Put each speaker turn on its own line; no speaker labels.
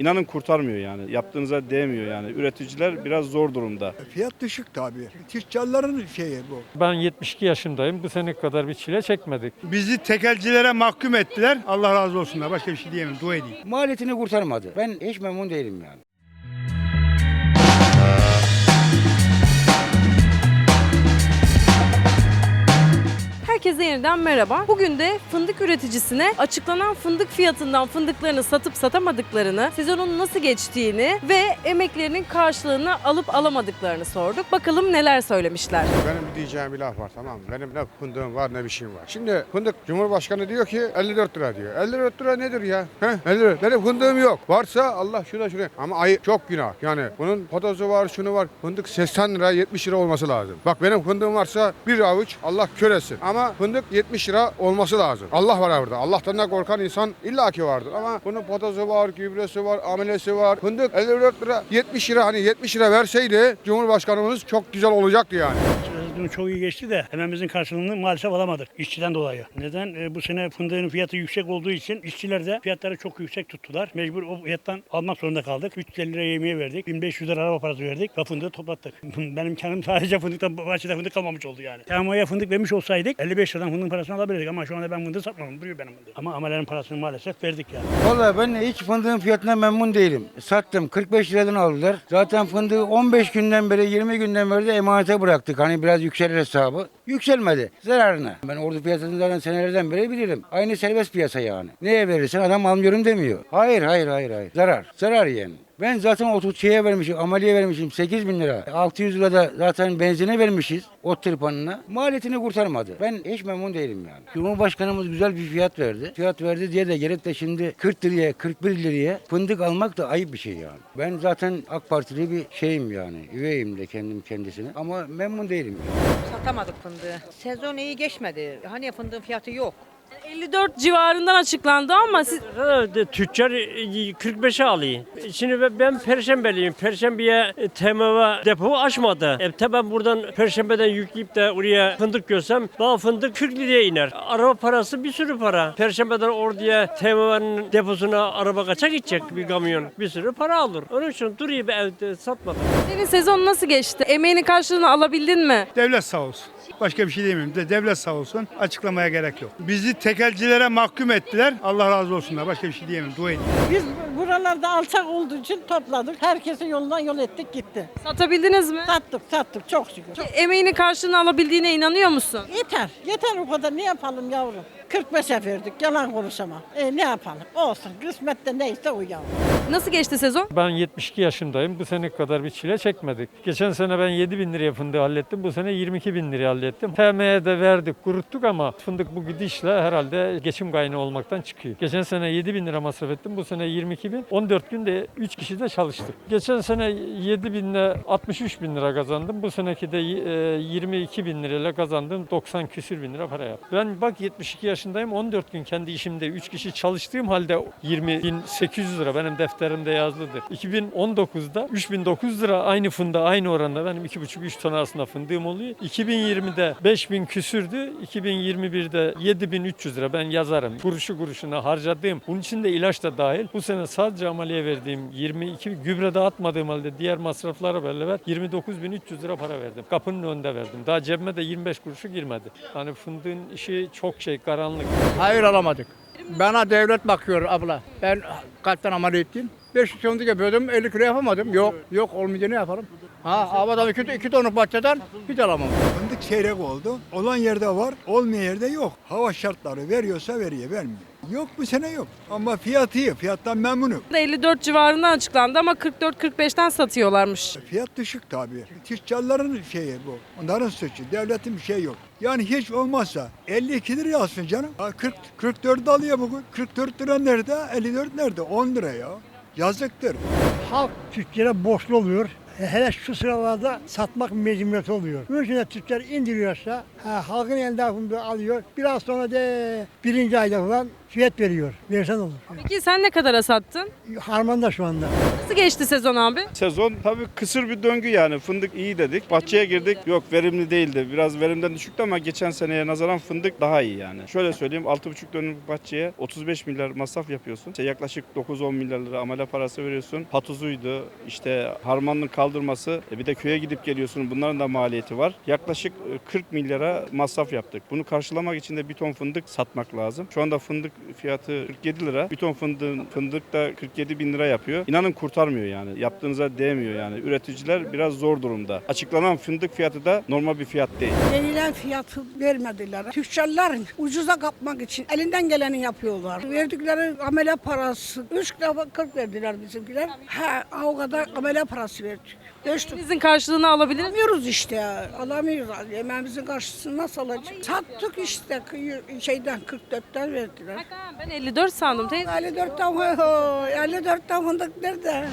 İnanın kurtarmıyor yani. Yaptığınıza değmiyor yani. Üreticiler biraz zor durumda.
Fiyat düşük tabii. Tüccarların şeyi bu.
Ben 72 yaşındayım. Bu sene kadar bir çile çekmedik.
Bizi tekelcilere mahkum ettiler. Allah razı olsunlar. Başka bir şey diyemem. Dua edeyim.
Maliyetini kurtarmadı. Ben hiç memnun değilim yani.
Herkese yeniden merhaba. Bugün de fındık üreticisine açıklanan fındık fiyatından fındıklarını satıp satamadıklarını, sezonun nasıl geçtiğini ve emeklerinin karşılığını alıp alamadıklarını sorduk. Bakalım neler söylemişler.
Benim diyeceğim bir laf var tamam mı? Benim ne fındığım var ne bir şeyim var. Şimdi fındık Cumhurbaşkanı diyor ki 54 lira diyor. 54 lira nedir ya? He? 50 lira. Benim fındığım yok. Varsa Allah şurada şuraya. Ama ayı çok günah. Yani bunun potozu var şunu var. Fındık 80 lira 70 lira olması lazım. Bak benim fındığım varsa bir avuç Allah köresin. Ama fındık 70 lira olması lazım. Allah var orada. Allah'tan da korkan insan illaki vardır. Ama bunun potozu var, gübresi var, amelesi var. Fındık 54 lira 70 lira hani 70 lira verseydi Cumhurbaşkanımız çok güzel olacaktı yani.
Sezonu çok iyi geçti de emeğimizin karşılığını maalesef alamadık işçiden dolayı. Neden? E, bu sene fındığın fiyatı yüksek olduğu için işçiler de fiyatları çok yüksek tuttular. Mecbur o fiyattan almak zorunda kaldık. 350 lira yemeğe verdik. 1500 lira araba parası verdik ve fındığı toplattık. Benim kendim sadece fındıktan bahçede fındık kalmamış oldu yani. TMO'ya fındık vermiş olsaydık 55 liradan fındığın parasını alabilirdik ama şu anda ben fındığı satmadım. Duruyor benim fındığım. Ama amelerin parasını maalesef verdik yani.
Vallahi ben hiç fındığın fiyatından memnun değilim. Sattım 45 liradan aldılar. Zaten fındığı 15 günden beri 20 günden beri de emanete bıraktık. Hani biraz yükselir hesabı. Yükselmedi. Zararına. Ben ordu piyasasını zaten senelerden beri bilirim. Aynı serbest piyasa yani. Neye verirsen adam almıyorum demiyor. Hayır hayır hayır hayır. Zarar. Zarar yani. Ben zaten otu şeye vermişim, ameliye vermişim 8 bin lira. 600 lira da zaten benzine vermişiz ot tırpanına. Maliyetini kurtarmadı. Ben hiç memnun değilim yani. Cumhurbaşkanımız güzel bir fiyat verdi. Fiyat verdi diye de gelip de şimdi 40 liraya, 41 liraya fındık almak da ayıp bir şey yani. Ben zaten AK Partili bir şeyim yani. Üveyim de kendim kendisine. Ama memnun değilim yani.
Satamadık fındığı. Sezon iyi geçmedi. Hani fındığın fiyatı yok.
54 civarından açıklandı ama siz
Herhalde tüccar e, 45'e alıyor. Şimdi ben- Perşembeliyim. Perşembeye e, TMV depo açmadı. E, tabi ben buradan Perşembeden yükleyip de oraya fındık görsem daha fındık 40 liraya iner. Araba parası bir sürü para. Perşembeden oraya TMV'nin deposuna araba kaça gidecek bir kamyon? Bir sürü para alır. Onun için duruyor bir evde satmadım.
senin sezon nasıl geçti? Emeğinin karşılığını alabildin mi?
Devlet sağ olsun. Başka bir şey diyemem. De devlet sağ olsun. Açıklamaya gerek yok. Bizi tekelcilere mahkum ettiler. Allah razı olsunlar. Başka bir şey diyemem. Dua edeyim.
Biz buralarda alçak olduğu için topladık. Herkesin yolundan yol ettik gitti.
Satabildiniz mi?
Sattık sattık çok şükür.
Emeğinin karşılığını alabildiğine inanıyor musun?
Yeter. Yeter o kadar. Ne yapalım yavrum? 45'e verdik. Yalan konuşamam. E ne yapalım? Olsun. Kısmette neyse o yavrum.
Nasıl geçti sezon?
Ben 72 yaşındayım. Bu sene kadar bir çile çekmedik. Geçen sene ben 7 bin liraya fındığı hallettim. Bu sene 22 bin liraya hallettim. TM'ye de verdik, kuruttuk ama fındık bu gidişle herhalde geçim kaynağı olmaktan çıkıyor. Geçen sene 7 bin lira masraf ettim. Bu sene 22 bin. 14 günde 3 kişi de çalıştık. Geçen sene 7 binle 63 bin lira kazandım. Bu seneki de e, 22 bin lirayla kazandım. 90 küsür bin lira para yaptım. Ben bak 72 yaşındayım. 14 gün kendi işimde 3 kişi çalıştığım halde 20 bin 800 lira benim defterimde yazılıdır. 2019'da 3009 lira aynı fındığa aynı oranda benim 2,5-3 ton arasında fındığım oluyor. 2020'de 5000 küsürdü. 2021'de 7300 lira ben yazarım. Kuruşu kuruşuna harcadığım. Bunun için de ilaç da dahil. Bu sene sadece ameliye verdiğim 22 gübre dağıtmadığım halde diğer masraflara beraber 29.300 lira para verdim. Kapının önünde verdim. Daha cebime de 25 kuruşu girmedi. Yani fındığın işi çok şey karanlık.
Hayır alamadık. Bana devlet bakıyor abla. Ben kalpten ameliyatlıyım. 500 tonluk yapıyordum, 50 kilo yapamadım. Yok, yok olmayınca ne yaparım? Ha, havadan iki, iki tonluk bahçeden hiç alamam.
Fındık çeyrek oldu. Olan yerde var, olmayan yerde yok. Hava şartları veriyorsa veriyor, vermiyor. Yok bu sene yok. Ama fiyatı iyi. Fiyattan memnunum.
54 civarından açıklandı ama 44-45'ten satıyorlarmış.
Fiyat düşük tabii. Tüccarların şeyi bu. Onların suçu. Devletin bir şey yok. Yani hiç olmazsa 52 liraya alsın canım. Ha, 40, 44 alıyor bugün. 44 lira nerede? 54 nerede? 10 lira ya. Yazıktır.
Halk tüccara borçlu oluyor. Hele şu sıralarda satmak mecburiyeti oluyor. İçin de tüccar indiriyorsa ha, halkın fındığı alıyor. Biraz sonra de birinci ayda falan
fiyat veriyor. Versen olur.
Peki sen ne kadara sattın?
Harmanda şu anda.
Nasıl geçti sezon abi?
Sezon tabii kısır bir döngü yani. Fındık iyi dedik. Bahçeye girdik. Yok verimli değildi. Biraz verimden düşüktü ama geçen seneye nazaran fındık daha iyi yani. Şöyle söyleyeyim 6,5 dönüm bahçeye 35 milyar masraf yapıyorsun. İşte yaklaşık 9-10 milyar lira amele parası veriyorsun. Patuzuydu. işte harmanın kaldırması. E bir de köye gidip geliyorsun. Bunların da maliyeti var. Yaklaşık e, 40 milyara masraf yaptık. Bunu karşılamak için de bir ton fındık satmak lazım. Şu anda fındık fiyatı 47 lira. Bir ton fındığın fındık da 47 bin lira yapıyor. İnanın kurtarmıyor yani. Yaptığınıza değmiyor yani. Üreticiler biraz zor durumda. Açıklanan fındık fiyatı da normal bir fiyat değil.
Verilen fiyatı vermediler. Tüccarlar ucuza kapmak için elinden geleni yapıyorlar. Verdikleri amele parası 3 defa 40 verdiler bizimkiler. Ha, o kadar amele parası verdik. Beş
Sizin karşılığını alabilir miyim?
Alamıyoruz işte. Alamıyoruz. Yemeğimizin karşısını nasıl alacağız? Sattık işte. kıyı- Şeyden 44'ten verdiler.
Ben 54 sandım teyze.
54'ten 54'ten fındık nerede?